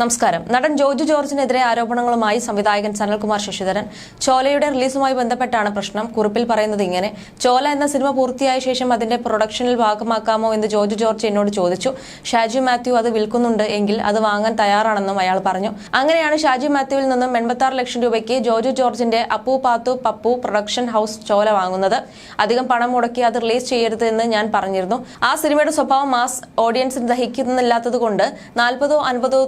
നമസ്കാരം. നടൻ ജോജു ജോർജിനെതിരെ ആരോപണങ്ങളുമായി സംവിധായകൻ സനൽകുമാർ ശശിധരൻ. ചോലയുടെ റിലീസുമായി ബന്ധപ്പെട്ടാണ് പ്രശ്നം. കുറിപ്പിൽ പറയുന്നത് ഇങ്ങനെ ചോല എന്ന സിനിമ പൂർത്തിയായ ശേഷം അതിന്റെ പ്രൊഡക്ഷനിൽ ഭാഗമാക്കാമോ എന്ന് ജോജു ജോർജ് എന്നോട് ചോദിച്ചു. ഷാജി മാത്യു അത് വിൽക്കുന്നുണ്ട് എങ്കിൽ അത് വാങ്ങാൻ തയ്യാറാണെന്നും അയാൾ പറഞ്ഞു. അങ്ങനെയാണ് ഷാജി മാത്യുവിൽ നിന്നും എൺപത്തി ലക്ഷം രൂപയ്ക്ക് ജോജു ജോർജിന്റെ അപ്പു പാത്തു പപ്പു പ്രൊഡക്ഷൻ ഹൗസ് ചോല വാങ്ങുന്നത്. അധികം പണം മുടക്കി അത് റിലീസ് ചെയ്യരുത് എന്ന് ഞാൻ പറഞ്ഞിരുന്നു. ആ സിനിമയുടെ സ്വഭാവം മാസ് ഓഡിയൻസിന് ദഹിക്കുന്നില്ലാത്തത് കൊണ്ട് നാൽപ്പതോ അൻപതോ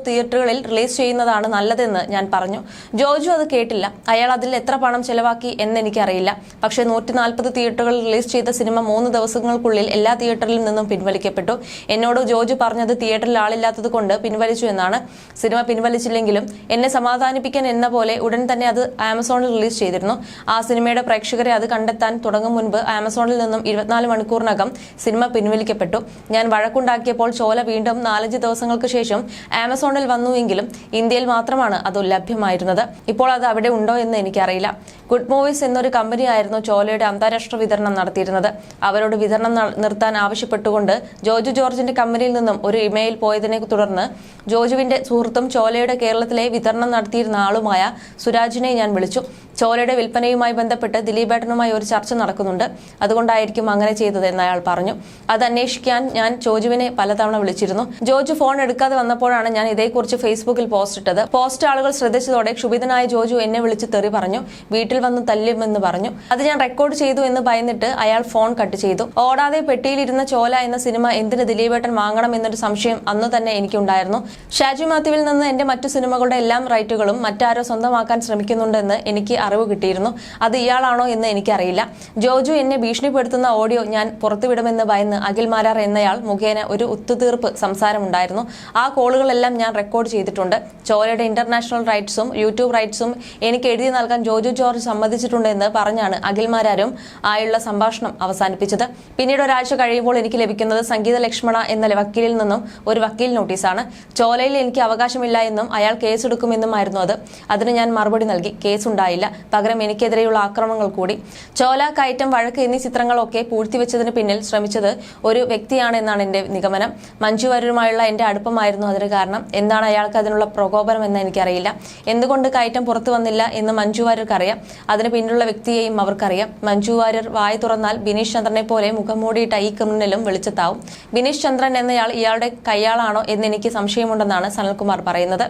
തിയേറ്ററുകളിൽ റിലീസ് ചെയ്യുന്നതാണ് നല്ലതെന്ന് ഞാൻ പറഞ്ഞു. ജോജു അത് കേട്ടില്ല. അയാൾ അതിൽ എത്ര പണം ചെലവാക്കി എന്ന് എനിക്കറിയില്ല പക്ഷേ നൂറ്റി നാൽപ്പത് തിയേറ്ററുകളിൽ റിലീസ് ചെയ്ത സിനിമ മൂന്ന് ദിവസങ്ങൾക്കുള്ളിൽ എല്ലാ തിയേറ്ററിൽ നിന്നും പിൻവലിക്കപ്പെട്ടു. എന്നോട് ജോജു പറഞ്ഞത് തിയേറ്ററിൽ ആളില്ലാത്തത് കൊണ്ട് പിൻവലിച്ചു എന്നാണ്. സിനിമ പിൻവലിച്ചില്ലെങ്കിലും എന്നെ സമാധാനിപ്പിക്കാൻ എന്ന പോലെ ഉടൻ തന്നെ അത് ആമസോണിൽ റിലീസ് ചെയ്തിരുന്നു. ആ സിനിമയുടെ പ്രേക്ഷകരെ അത് കണ്ടെത്താൻ തുടങ്ങും മുൻപ് ആമസോണിൽ നിന്നും ഇരുപത്തിനാല് മണിക്കൂറിനകം സിനിമ പിൻവലിക്കപ്പെട്ടു. ഞാൻ വഴക്കുണ്ടാക്കിയപ്പോൾ ചോല വീണ്ടും നാലഞ്ച് ദിവസങ്ങൾക്ക് ശേഷം ആമസോണിൽ വന്നുവെങ്കിലും ഇന്ത്യയിൽ മാത്രമാണ് അത് ലഭ്യമായിരുന്നത്. ഇപ്പോൾ അത് അവിടെ ഉണ്ടോ എന്ന് എനിക്കറിയില്ല. ഗുഡ് മൂവീസ് എന്നൊരു കമ്പനിയായിരുന്നു ചോലയുടെ അന്താരാഷ്ട്ര വിതരണം നടത്തിയിരുന്നത്. അവരോട് വിതരണം നിർത്താൻ ആവശ്യപ്പെട്ടുകൊണ്ട് ജോജു ജോർജിന്റെ കമ്പനിയിൽ നിന്നും ഒരു ഇമെയിൽ പോയതിനെ തുടർന്ന് ജോജുവിന്റെ സുഹൃത്തും ചോലയുടെ കേരളത്തിലെ വിതരണം നടത്തിയിരുന്ന ആളുമായ സുരാജിനെ ഞാൻ വിളിച്ചു. ചോലയുടെ വിൽപ്പനയുമായി ബന്ധപ്പെട്ട് ദിലീപേട്ടനുമായി ഒരു ചർച്ച നടക്കുന്നുണ്ട്. അതുകൊണ്ടായിരിക്കും അങ്ങനെ ചെയ്തത് എന്ന് അയാൾ പറഞ്ഞു. അത് അന്വേഷിക്കാൻ ഞാൻ ജോജുവിനെ പലതവണ വിളിച്ചിരുന്നു. ജോജു ഫോൺ എടുക്കാതെ വന്നപ്പോഴാണ് ഞാൻ ഇതേക്കുറിച്ച് ഫേസ്ബുക്കിൽ പോസ്റ്റ് ഇട്ടത്. പോസ്റ്റ് ആളുകൾ ശ്രദ്ധിച്ചതോടെ ക്ഷുഭിതനായ ജോജു എന്നെ വിളിച്ച് തെറി പറഞ്ഞു. വീട്ടിൽ വന്ന് തല്ലുമെന്ന് പറഞ്ഞു. അത് ഞാൻ റെക്കോർഡ് ചെയ്തു എന്ന് ഭയന്നിട്ട് അയാൾ ഫോൺ കട്ട് ചെയ്തു. ഓടാതെ പെട്ടിയിലിരുന്ന ചോല എന്ന സിനിമ എന്തിന് ദിലീപേട്ടൻ വാങ്ങണം എന്നൊരു സംശയം അന്ന് തന്നെ എനിക്കുണ്ടായിരുന്നു. ഷാജി മാത്യുവിൽ നിന്ന് എന്റെ മറ്റു സിനിമകളുടെ എല്ലാം റൈറ്റുകളും മറ്റാരോ സ്വന്തമാക്കാൻ ശ്രമിക്കുന്നുണ്ടെന്ന് എനിക്ക് അറിവ് കിട്ടിയിരുന്നു. അത് ഇയാളാണോ എന്ന് എനിക്കറിയില്ല. ജോജു എന്നെ ഭീഷണിപ്പെടുത്തുന്ന ഓഡിയോ ഞാൻ പുറത്തുവിടുമെന്ന് ഭയന്ന് അഖിൽ മാരാർ എന്നയാൾ മുഖേന ഒരു ഒത്തുതീർപ്പ് സംസാരമുണ്ടായിരുന്നു. ആ കോളുകളെല്ലാം ഞാൻ റെക്കോർഡ് ചെയ്തിട്ടുണ്ട്. ചോലയുടെ ഇന്റർനാഷണൽ റൈറ്റ്സും യൂട്യൂബ് റൈറ്റ്സും എനിക്ക് എഴുതി നൽകാൻ ജോജു ജോർജ് സമ്മതിച്ചിട്ടുണ്ടെന്ന് പറഞ്ഞാണ് അഖിൽ മാരാരും ആയുള്ള സംഭാഷണം അവസാനിപ്പിച്ചത്. പിന്നീട് ഒരാഴ്ച കഴിയുമ്പോൾ എനിക്ക് ലഭിക്കുന്നത് സംഗീത ലക്ഷ്മണ എന്ന വക്കീലിൽ നിന്നും ഒരു വക്കീൽ നോട്ടീസാണ്. ചോലയിൽ എനിക്ക് അവകാശമില്ല എന്നും അയാൾ കേസെടുക്കുമെന്നുമായിരുന്നു അത്. അതിന് ഞാൻ മറുപടി നൽകി. കേസുണ്ടായില്ല. പകരം എനിക്കെതിരെയുള്ള ആക്രമണങ്ങൾ കൂടി. ചോല കയറ്റം വഴക്ക് എന്നീ ചിത്രങ്ങളൊക്കെ പൂഴ്ത്തിവെച്ചതിന് പിന്നിൽ ശ്രമിച്ചത് ഒരു വ്യക്തിയാണ് എന്നാണ് എന്റെ നിഗമനം. മഞ്ജു വാര്യരുമായുള്ള എന്റെ അടുപ്പമായിരുന്നു അതിന് കാരണം. എന്താണ് അയാൾക്ക് അതിനുള്ള പ്രകോപനം എന്ന് എനിക്കറിയില്ല. എന്തുകൊണ്ട് കയറ്റം പുറത്തു വന്നില്ല എന്ന് മഞ്ജു വാര്യർക്ക് അറിയാം അതിന് പിന്നിലുള്ള വ്യക്തിയെയും അവർക്കറിയാം. മഞ്ജു വാര്യർ വായ തുറന്നാൽ ബിനീഷ് ചന്ദ്രനെ പോലെ മുഖം മൂടിയിട്ട ഈ ക്രിമിനലും വെളിച്ചത്താവും. ബിനീഷ് ചന്ദ്രൻ എന്നയാൾ ഇയാളുടെ കയ്യാളാണോ എന്ന് എനിക്ക് സംശയമുണ്ടെന്നാണ് സനൽകുമാർ പറയുന്നത്.